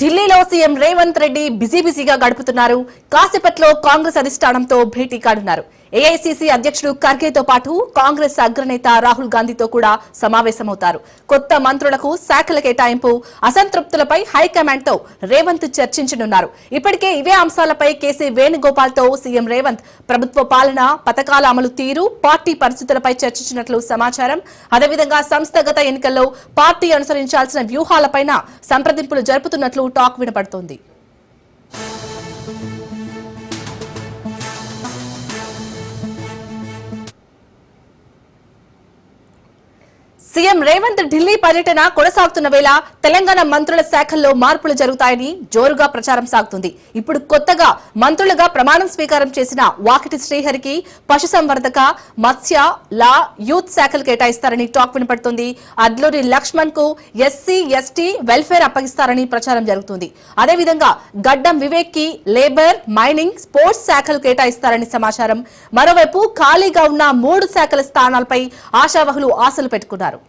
ఢిల్లీలో CM Revanth Reddy busy బిజీగా గడుపుతున్నారు. కాసేపట్లో కాంగ్రెస్ అధిష్టానంతో భేటీ కానున్నారు. ఏఐసీసీ అధ్యక్షుడు ఖర్గేతో పాటు కాంగ్రెస్ అగ్రనేత రాహుల్ గాంధీతో కూడా సమావేశమవుతారు. కొత్త మంత్రులకు శాఖల కేటాయింపు అసంతృప్తులపై హైకమాండ్తో రేవంత్ చర్చించనున్నారు. ఇప్పటికే ఇవే అంశాలపై కేసీ వేణుగోపాల్తో సీఎం రేవంత్. ప్రభుత్వ పాలన పథకాల అమలు తీరు పార్టీ పరిస్థితులపై చర్చించినట్లు సమాచారం. అదేవిధంగా సంస్థాగత ఎన్నికల్లో పార్టీ అనుసరించాల్సిన వ్యూహాలపైన సంప్రదింపులు జరుపుతున్నట్లు టాక్ వినపడుతోంది. సీఎం రేవంత్ ఢిల్లీ పర్యటన కొనసాగుతున్న వేళ తెలంగాణ మంత్రుల శాఖల్లో మార్పులు జరుగుతాయని జోరుగా ప్రచారం సాగుతుంది. ఇప్పుడు కొత్తగా మంత్రులుగా ప్రమాణం స్వీకారం చేసిన వాకిటి శ్రీహరికి పశుసంవర్ధక మత్స్య లా యూత్ శాఖలు కేటాయిస్తారని టాక్ వినపడుతుంది. అడ్లూరి లక్ష్మణ్కు ఎస్సీ ఎస్టీ వెల్ఫేర్ అప్పగిస్తారని ప్రచారం జరుగుతుంది. అదేవిధంగా గడ్డం వివేక్కి లేబర్ మైనింగ్ స్పోర్ట్స్ శాఖలు కేటాయిస్తారని సమాచారం. మరోవైపు ఖాళీగా ఉన్న మూడు శాఖల స్థానాలపై ఆశావహులు ఆశలు పెట్టుకున్నారు.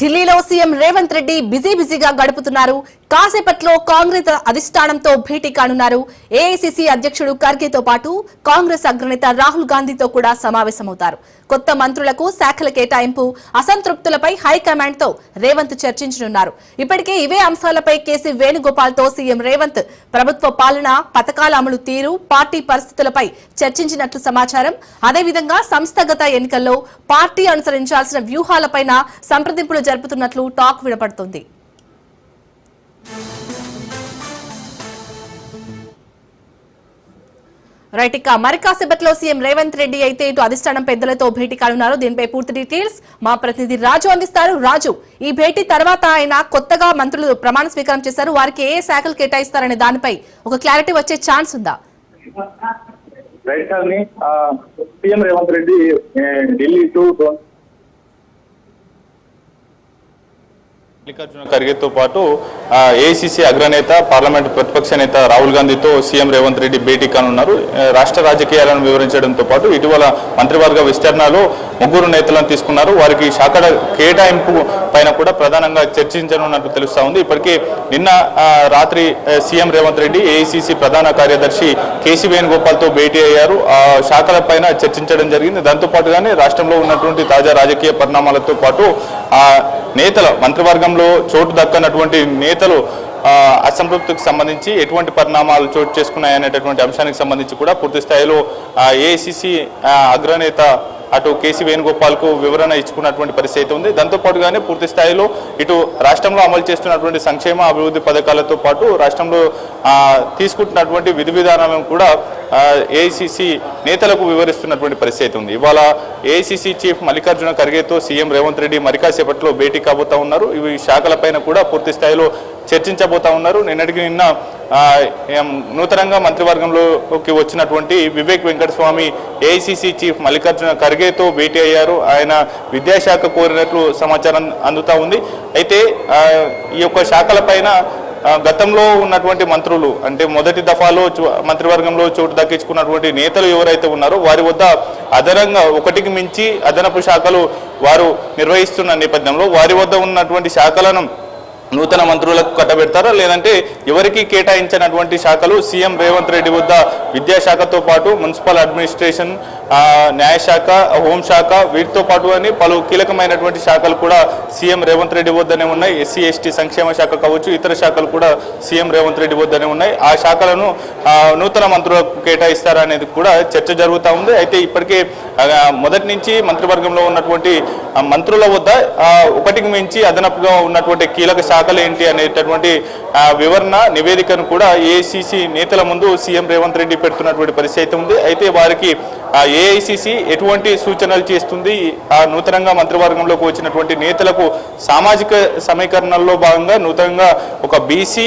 ఢిల్లీలో సీఎం రేవంత్ రెడ్డి బిజీ బిజీగా గడుపుతున్నారు. కాసేపట్లో కాంగ్రెస్ అధిష్టానంతో భేటీ కానున్నారు. ఏఐసీసీ అధ్యక్షుడు ఖర్గేతో పాటు కాంగ్రెస్ అగ్రనేత రాహుల్ గాంధీతో కూడా సమావేశమవుతారు. కొత్త మంత్రులకు శాఖల కేటాయింపు అసంతృప్తులపై హైకమాండ్తో రేవంత్ చర్చించనున్నారు. ఇప్పటికే ఇవే అంశాలపై కేసీ వేణుగోపాల్తో సీఎం రేవంత్ ప్రభుత్వ పాలన పథకాల అమలు తీరు పార్టీ పరిస్థితులపై చర్చించినట్లు సమాచారం. అదేవిధంగా సంస్థాగత ఎన్నికల్లో పార్టీ అనుసరించాల్సిన వ్యూహాలపైన సంప్రదింపులు జరుపుతున్నట్లు టాక్ వినపడుతోంది. రైట్ ఇక మరి కాసేపట్లో సీఎం రేవంత్ రెడ్డి అయితే ఇటు అధిష్టానం పెద్దలతో భేటీ కానున్నారు. దీనిపై పూర్తి డీటెయిల్స్ మా ప్రతినిధి రాజు అందిస్తారు. రాజు ఈ భేటీ తర్వాత ఆయన కొత్తగా మంత్రులు ప్రమాణ స్వీకారం చేశారు. వారికి ఏ శాఖలు కేటాయిస్తారనే దానిపై ఒక క్లారిటీ వచ్చే ఛాన్స్ ఉందా? Right sir CM Revanth Reddy Delhi to Mallikarjuna ఖర్గేతో పాటు ఏఐసిసి అగ్రనేత పార్లమెంట్ ప్రతిపక్ష నేత రాహుల్ గాంధీతో సీఎం రేవంత్ రెడ్డి భేటీ కానున్నారు. రాష్ట్ర రాజకీయాలను వివరించడంతో పాటు ఇటీవల మంత్రివర్గ విస్తరణలో ముగ్గురు నేతలను తీసుకున్నారు. వారికి శాఖల కేటాయింపు పైన కూడా ప్రధానంగా చర్చించనున్నట్టు తెలుస్తా ఉంది. ఇప్పటికే నిన్న రాత్రి సీఎం రేవంత్ రెడ్డి ఏఐసిసి ప్రధాన కార్యదర్శి కేసీ వేణుగోపాల్తో భేటీ అయ్యారు. ఆ శాఖల పైన చర్చించడం జరిగింది. దాంతో పాటుగానే రాష్ట్రంలో ఉన్నటువంటి తాజా రాజకీయ పరిణామాలతో పాటు ఆ నేతల మంత్రివర్గంలో చోటు దక్కనటువంటి నేతలు అసంతృప్తికి సంబంధించి ఎటువంటి పరిణామాలు చోటు చేసుకున్నాయనేటటువంటి అంశానికి సంబంధించి కూడా పూర్తి స్థాయిలో ఏఐసిసి అగ్రనేత అటు కేసీ వేణుగోపాల్కు వివరణ ఇచ్చుకున్నటువంటి పరిస్థితి అయితే ఉంది. దాంతోపాటుగానే పూర్తి స్థాయిలో ఇటు రాష్ట్రంలో అమలు చేస్తున్నటువంటి సంక్షేమ అభివృద్ధి పథకాలతో పాటు రాష్ట్రంలో తీసుకుంటున్నటువంటి విధి విధానాలను కూడా ఏఐసిసి నేతలకు వివరిస్తున్నటువంటి పరిస్థితి ఉంది. ఇవాళ ఏఐసిసి చీఫ్ మల్లికార్జున ఖర్గేతో సీఎం రేవంత్ రెడ్డి మరికాసేపట్లో భేటీ కాబోతా ఉన్నారు. ఇవి శాఖలపైన కూడా పూర్తి స్థాయిలో చర్చించబోతా ఉన్నారు. నిన్నటికి నిన్న నూతనంగా మంత్రివర్గంలోకి వచ్చినటువంటి వివేక్ వెంకటస్వామి ఏఐసిసి చీఫ్ మల్లికార్జున ఖర్గేతో భేటీ అయ్యారు. ఆయన విద్యాశాఖ కోరినట్లు సమాచారం అందుతా ఉంది. అయితే ఈ యొక్క శాఖలపైన గతంలో ఉన్నటువంటి మంత్రులు అంటే మొదటి దఫాలో మంత్రివర్గంలో చోటు దక్కించుకున్నటువంటి నేతలు ఎవరైతే ఉన్నారో వారి వద్ద అదనంగా ఒకటికి మించి అదనపు శాఖలు వారు నిర్వహిస్తున్న నేపథ్యంలో వారి వద్ద ఉన్నటువంటి శాఖలను నూతన మంత్రులకు కట్టబెడతారా? లేదంటే ఎవరికి కేటాయించినటువంటి శాఖలు? సీఎం రేవంత్ రెడ్డి వద్ద విద్యాశాఖతో పాటు మున్సిపల్ అడ్మినిస్ట్రేషన్ న్యాయశాఖ హోంశాఖ వీటితో పాటు అని పలు కీలకమైనటువంటి శాఖలు కూడా సీఎం రేవంత్ రెడ్డి వద్దనే ఉన్నాయి. ఎస్సీ ఎస్టీ సంక్షేమ శాఖ కావచ్చు ఇతర శాఖలు కూడా సీఎం రేవంత్ రెడ్డి వద్దనే ఉన్నాయి. ఆ శాఖలను నూతన మంత్రులకు కేటాయిస్తారా అనేది కూడా చర్చ జరుగుతూ ఉంది. అయితే ఇప్పటికే మొదటి నుంచి మంత్రివర్గంలో ఉన్నటువంటి మంత్రుల వద్ద ఒకటికి మించి అదనపుగా ఉన్నటువంటి కీలక శాఖ శాఖలు ఏంటి అనేటటువంటి వివరణ నివేదికను కూడా ఏఐసిసి నేతల ముందు సీఎం రేవంత్ రెడ్డి పెడుతున్నటువంటి పరిస్థితి అయితే ఉంది. అయితే వారికి ఏఐసిసి ఎటువంటి సూచనలు చేస్తుంది? ఆ నూతనంగా మంత్రివర్గంలోకి వచ్చినటువంటి నేతలకు సామాజిక సమీకరణల్లో భాగంగా నూతనంగా ఒక బీసీ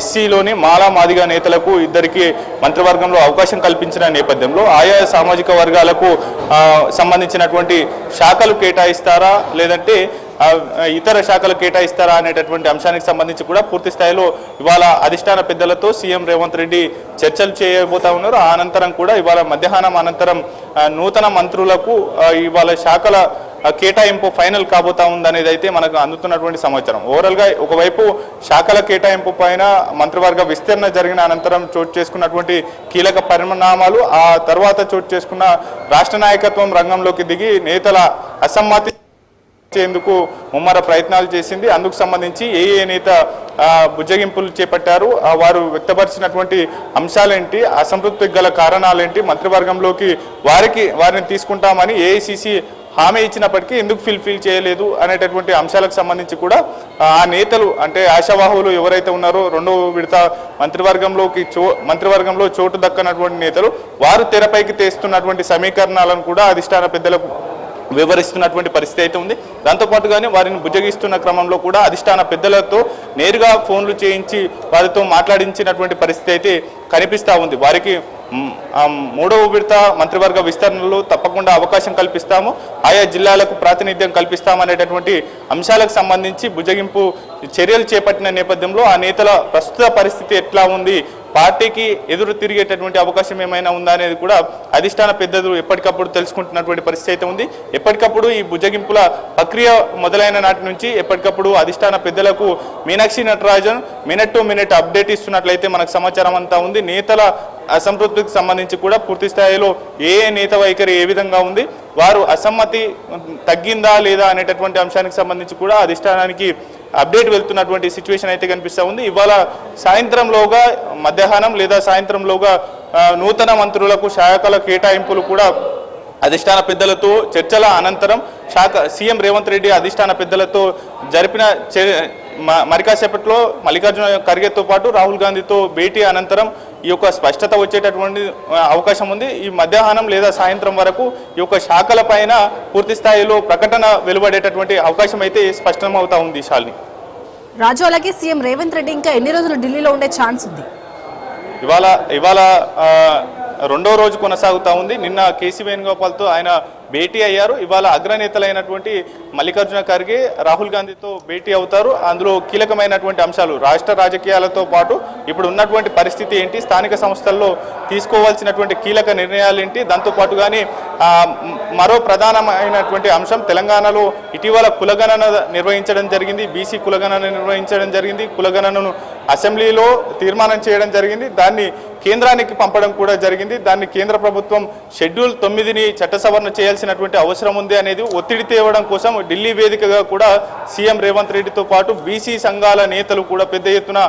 ఎస్సీలోని మాలా మాదిగా నేతలకు ఇద్దరికి మంత్రివర్గంలో అవకాశం కల్పించిన నేపథ్యంలో ఆయా సామాజిక వర్గాలకు సంబంధించినటువంటి శాఖలు కేటాయిస్తారా? లేదంటే ఇతర శాఖలు కేటాయిస్తారా అనేటటువంటి అంశానికి సంబంధించి కూడా పూర్తి స్థాయిలో ఇవాళ అధిష్టాన పెద్దలతో సీఎం రేవంత్ రెడ్డి చర్చలు చేయబోతా ఉన్నారు. ఆ అనంతరం కూడా ఇవాళ మధ్యాహ్నం అనంతరం నూతన మంత్రులకు ఇవాళ శాఖల కేటాయింపు ఫైనల్ కాబోతా ఉందనేది అయితే మనకు అందుతున్నటువంటి సమాచారం. ఓవరాల్గా ఒకవైపు శాఖల కేటాయింపు పైన మంత్రివర్గ విస్తరణ జరిగిన అనంతరం చోటు చేసుకున్నటువంటి కీలక పరిణామాలు ఆ తర్వాత చోటు చేసుకున్న రాష్ట్ర నాయకత్వం రంగంలోకి దిగి నేతల అసమ్మతి చేందుకు ముమ్మర ప్రయత్నాలు చేసింది. అందుకు సంబంధించి ఏ ఏ నేత బుజ్జగింపులు చేపట్టారు. వారు వ్యక్తపరిచినటువంటి అంశాలేంటి అసంతృప్తికి గల కారణాలేంటి మంత్రివర్గంలోకి వారికి వారిని తీసుకుంటామని ఏఐసిసి హామీ ఇచ్చినప్పటికీ ఎందుకు ఫిల్ఫిల్ చేయలేదు అనేటటువంటి అంశాలకు సంబంధించి కూడా ఆ, ఆ నేతలు అంటే ఆశావాహులు ఎవరైతే ఉన్నారో రెండో విడత మంత్రివర్గంలోకి చో మంత్రివర్గంలో చోటు దక్కనటువంటి నేతలు వారు తెరపైకి తెస్తున్నటువంటి సమీకరణాలను కూడా అధిష్టాన పెద్దలకు వివరిస్తున్నటువంటి పరిస్థితి అయితే ఉంది. దాంతోపాటుగానే వారిని బుజ్జగిస్తున్న క్రమంలో కూడా అధిష్టాన పెద్దలతో నేరుగా ఫోన్లు చేయించి వారితో మాట్లాడించినటువంటి పరిస్థితి అయితే కనిపిస్తూ ఉంది. వారికి మూడవ విడత మంత్రివర్గ విస్తరణలు తప్పకుండా అవకాశం కల్పిస్తాము. ఆయా జిల్లాలకు ప్రాతినిధ్యం కల్పిస్తామనేటటువంటి అంశాలకు సంబంధించి భుజగింపు చర్యలు చేపట్టిన నేపథ్యంలో ఆ నేతల ప్రస్తుత పరిస్థితి ఎట్లా ఉంది పార్టీకి ఎదురు తిరిగేటటువంటి అవకాశం ఏమైనా ఉందా అనేది కూడా అధిష్టాన పెద్దలు ఎప్పటికప్పుడు తెలుసుకుంటున్నటువంటి పరిస్థితి అయితే ఉంది. ఎప్పటికప్పుడు ఈ భుజగింపుల ప్రక్రియ మొదలైన నాటి నుంచి ఎప్పటికప్పుడు అధిష్టాన పెద్దలకు Meenakshi Natarajan minute to minute update ఇస్తున్నట్లయితే మనకు సమాచారం అంతా ఉంది. నేతల అసంతృప్తికి సంబంధించి కూడా పూర్తి స్థాయిలో ఏ నేత వైఖరి ఏ విధంగా ఉంది వారు అసమ్మతి తగ్గిందా లేదా అనేటటువంటి అంశానికి సంబంధించి కూడా అధిష్టానానికి అప్డేట్ వెళ్తున్నటువంటి సిచ్యువేషన్ అయితే కనిపిస్తూ ఉంది. ఇవాళ సాయంత్రంలోగా మధ్యాహ్నం లేదా సాయంత్రంలోగా నూతన మంత్రులకు శాఖల కేటాయింపులు కూడా అధిష్టాన పెద్దలతో చర్చల అనంతరం శాఖ సీఎం రేవంత్ రెడ్డి అధిష్టాన పెద్దలతో జరిపిన మరికాసేపట్లో మల్లికార్జున ఖర్గేతో పాటు రాహుల్ గాంధీతో భేటీ అనంతరం ఈ యొక్క స్పష్టత వచ్చేటటువంటి అవకాశం ఉంది. ఈ మధ్యాహ్నం లేదా సాయంత్రం వరకు ఈ యొక్క శాఖల పైన పూర్తి స్థాయిలో ప్రకటన వెలువడేటటువంటి అవకాశం అయితే స్పష్టమవుతా ఉంది శాలిని రాజు అలాగే సీఎం రేవంత్ రెడ్డి ఇంకా ఎన్ని రోజులు ఢిల్లీలో ఉండే ఛాన్స్ ఉంది? ఇవాళ ఇవాళ రెండో రోజు కొనసాగుతా ఉంది. నిన్న కేసీ వేణుగోపాల్తో ఆయన భేటీ అయ్యారు. ఇవాళ అగ్రనేతలైనటువంటి మల్లికార్జున ఖర్గే రాహుల్ గాంధీతో భేటీ అవుతారు. అందులో కీలకమైనటువంటి అంశాలు రాష్ట్ర రాజకీయాలతో పాటు ఇప్పుడు ఉన్నటువంటి పరిస్థితి ఏంటి స్థానిక సంస్థల్లో తీసుకోవాల్సినటువంటి కీలక నిర్ణయాలు ఏంటి దాంతోపాటుగానే మరో ప్రధానమైనటువంటి అంశం తెలంగాణలో ఇటీవల కులగణన నిర్వహించడం జరిగింది. బీసీ కులగణన నిర్వహించడం జరిగింది. కులగణనను అసెంబ్లీలో తీర్మానం చేయడం జరిగింది. దాన్ని కేంద్రానికి పంపడం కూడా జరిగింది. దాన్ని కేంద్ర ప్రభుత్వం షెడ్యూల్ తొమ్మిదిని చట్టసవరణ చేయాల్సినటువంటి అవసరం ఉంది అనేది ఒత్తిడి తేవడం కోసం ఢిల్లీ వేదికగా కూడా సీఎం రేవంత్ రెడ్డితో పాటు బీసీ సంఘాల నేతలు కూడా పెద్ద ఎత్తున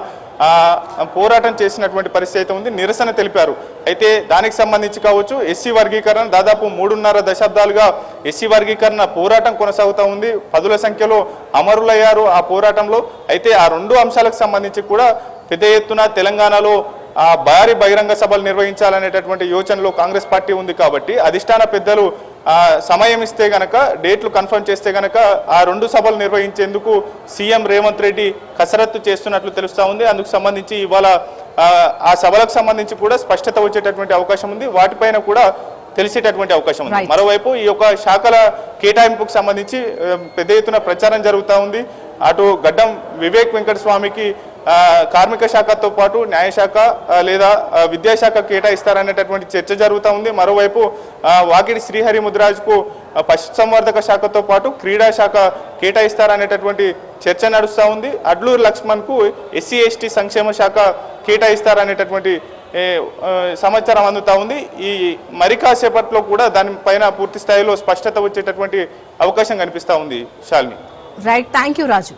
పోరాటం చేసినటువంటి పరిస్థితి అయితే ఉంది. నిరసన తెలిపారు. అయితే దానికి సంబంధించి కావచ్చు ఎస్సీ వర్గీకరణ దాదాపు మూడున్నర దశాబ్దాలుగా ఎస్సీ వర్గీకరణ పోరాటం కొనసాగుతూ ఉంది. పదుల సంఖ్యలో అమరులయ్యారు ఆ పోరాటంలో. అయితే ఆ రెండు అంశాలకు సంబంధించి కూడా పెద్ద ఎత్తున తెలంగాణలో ఆ భారీ బహిరంగ సభలు నిర్వహించాలనేటటువంటి యోచనలో కాంగ్రెస్ పార్టీ ఉంది కాబట్టి అధిష్టాన పెద్దలు సమయం ఇస్తే గనక డేట్లు కన్ఫర్మ్ చేస్తే గనక ఆ రెండు సభలు నిర్వహించేందుకు సీఎం రేవంత్ రెడ్డి కసరత్తు చేస్తున్నట్లు తెలుస్తా ఉంది. అందుకు సంబంధించి ఇవాళ ఆ, సభలకు సంబంధించి కూడా స్పష్టత వచ్చేటటువంటి అవకాశం ఉంది. వాటిపైన కూడా తెలిసేటటువంటి అవకాశం ఉంది. మరోవైపు ఈ యొక్క శాఖల కేటాయింపుకు సంబంధించి పెద్ద ఎత్తున ప్రచారం జరుగుతూ ఉంది. అటు గడ్డం వివేక్ వెంకటస్వామికి కార్మిక శాఖతో పాటు న్యాయశాఖ లేదా విద్యాశాఖ కేటాయిస్తారనేటటువంటి చర్చ జరుగుతూ ఉంది. మరోవైపు వాకిడి శ్రీహరి ముద్రాజ్కు పశుసంవర్ధక శాఖతో పాటు క్రీడా శాఖ కేటాయిస్తారనేటటువంటి చర్చ నడుస్తూ ఉంది. అడ్లూరు లక్ష్మణ్కు ఎస్సీ ఎస్టీ సంక్షేమ శాఖ కేటాయిస్తారనేటటువంటి సమాచారం అందుతా ఉంది. ఈ మరి కాసేపట్లో కూడా దానిపైన పూర్తి స్థాయిలో స్పష్టత వచ్చేటటువంటి అవకాశం కనిపిస్తూ ఉంది Shalini. Right thank you Raju